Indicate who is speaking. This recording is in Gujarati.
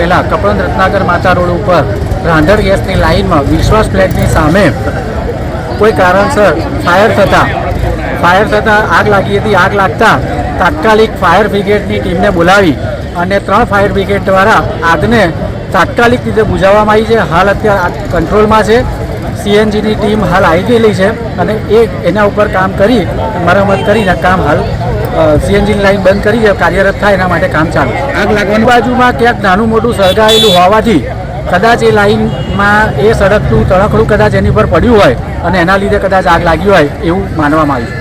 Speaker 1: પહેલાં કપડન રત્નાકર માતા રોડ ઉપર રાંધણ ગેસની લાઇનમાં વિશ્વાસ ફ્લેટની સામે કોઈ કારણસર ફાયર થતાં ફાયર થતાં આગ લાગી હતી, આગ લાગતા તાત્કાલિક ફાયર બ્રિગેડની ટીમને બોલાવી અને ત્રણ ફાયર બ્રિગેડ દ્વારા આગને તાત્કાલિક રીતે બુઝાવવામાં આવી છે. હાલ અત્યારે કંટ્રોલમાં છે. સીએનજીની ટીમ હાલ આવી ગયેલી છે અને એ એના ઉપર કામ કરી, મરમ્મત કરીને કામ હાલ સીએનજીની લાઈન બંધ કરી છે કાર્યરત થાય એના માટે કામ ચાલુ. આગ લાગવાની બાજુમાં ક્યાંક નાનું મોટું સળગાયેલું હોવાથી કદાચ એ લાઈનમાં એ સડકનું તળખડું કદાચ એની પર પડ્યું હોય અને એના લીધે કદાચ આગ લાગી હોય એવું માનવામાં આવ્યું